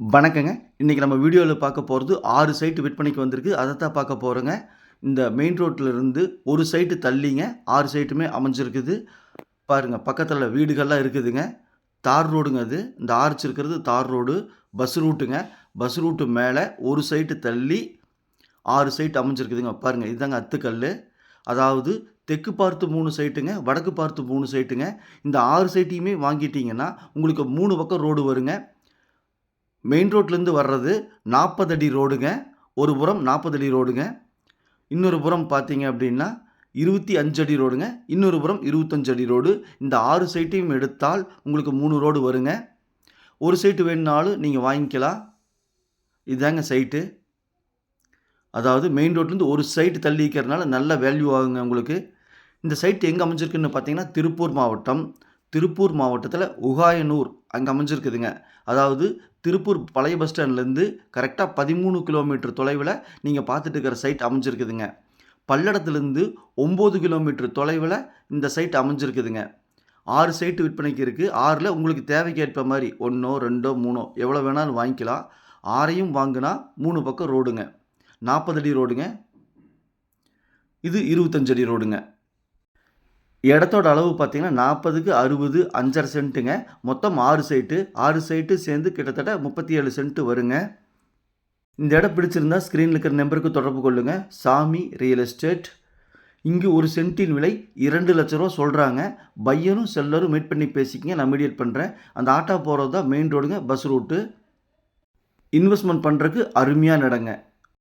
வணக்கங்க. இன்றைக்கி நம்ம வீடியோவில் பார்க்க போகிறது ஆறு சைட்டு விற்பனைக்கு வந்திருக்கு. அதை தான் பார்க்க போகிறோங்க இந்த மெயின் ரோட்டில் இருந்து ஒரு சைட்டு தள்ளிங்க. ஆறு சைட்டுமே அமைஞ்சிருக்குது. பாருங்கள் பக்கத்தில் வீடுகள்லாம் இருக்குதுங்க. தார் ரோடுங்க அது. இந்த ஆர்ச் இருக்கிறது தார் ரோடு. பஸ் ரூட்டுங்க பஸ் ரூட்டு மேலே ஒரு சைட்டு தள்ளி ஆறு சைட்டு அமைஞ்சிருக்குதுங்க. பாருங்கள் இதுதாங்க அத்துக்கல் அதாவது தெற்கு பார்த்து மூணு சைட்டுங்க வடக்கு பார்த்து மூணு சைட்டுங்க இந்த ஆறு சைட்டையுமே வாங்கிட்டீங்கன்னா உங்களுக்கு மூணு பக்கம் ரோடு வருங்க. மெயின் ரோட்லேருந்து வர்றது நாற்பது அடி ரோடுங்க ஒரு புறம் நாற்பது அடி ரோடுங்க இன்னொரு புறம் பார்த்தீங்க அப்படின்னா இருபத்தி அஞ்சு அடி ரோடுங்க இன்னொரு புறம் இருபத்தஞ்சு அடி ரோடு இந்த ஆறு சைட்டையும் எடுத்தால் உங்களுக்கு மூணு ரோடு வருங்க. ஒரு சைட்டு வேணுனாலும் நீங்கள் வாங்கிக்கலாம். இதுதாங்க சைட்டு அதாவது மெயின் ரோட்லேருந்து ஒரு சைட்டு தள்ளி இருக்கிறதுனால நல்ல வேல்யூ ஆகுங்க உங்களுக்கு. இந்த சைட் எங்கே அமைஞ்சிருக்குன்னு பார்த்தீங்கன்னா திருப்பூர் மாவட்டம். திருப்பூர் மாவட்டத்தில் உகாயனூர் அங்கே அமைஞ்சிருக்குதுங்க. அதாவது திருப்பூர் பழைய பஸ் ஸ்டாண்ட்லேருந்து கரெக்டாக பதிமூணு கிலோமீட்டர் தொலைவில் நீங்கள் பார்த்துட்டு இருக்கிற சைட் அமைஞ்சிருக்குதுங்க. பல்லடத்துலேருந்து ஒம்பது கிலோமீட்டர் தொலைவில் இந்த சைட் அமைஞ்சிருக்குதுங்க. ஆறு சைட்டு விற்பனைக்கு இருக்குது ஆறில் உங்களுக்கு தேவைக்கு ஏற்ப மாதிரி ஒன்றோ ரெண்டோ மூணோ எவ்வளோ வேணாலும் வாங்கிக்கலாம். ஆறையும் வாங்கினா மூணு பக்கம் ரோடுங்க நாற்பது அடி ரோடுங்க இது இருபத்தஞ்சடி ரோடுங்க இடத்தோட அளவு பார்த்தீங்கன்னா நாற்பதுக்கு அறுபது அஞ்சரை சென்ட்டுங்க. மொத்தம் ஆறு சைட்டு ஆறு சைட்டு சேர்ந்து கிட்டத்தட்ட முப்பத்தி ஏழு சென்ட்டு வருங்க. இந்த இடம் பிடிச்சிருந்தா ஸ்க்ரீனில் இருக்கிற நம்பருக்கு தொடர்பு கொள்ளுங்கள் சாமி ரியல் எஸ்டேட் இங்கு ஒரு சென்ட்டின் விலை இரண்டு லட்ச ரூபா சொல்கிறாங்க பையனும் செல்லரும் மீட் பண்ணி பேசிக்கிங்க நான் மீடியேட் பண்ணுறேன் அந்த ஆட்டோ போகிறது தான் மெயின் ரோடுங்க பஸ் ரூட்டு இன்வெஸ்ட்மெண்ட் பண்ணுறதுக்கு அருமையான இடங்க.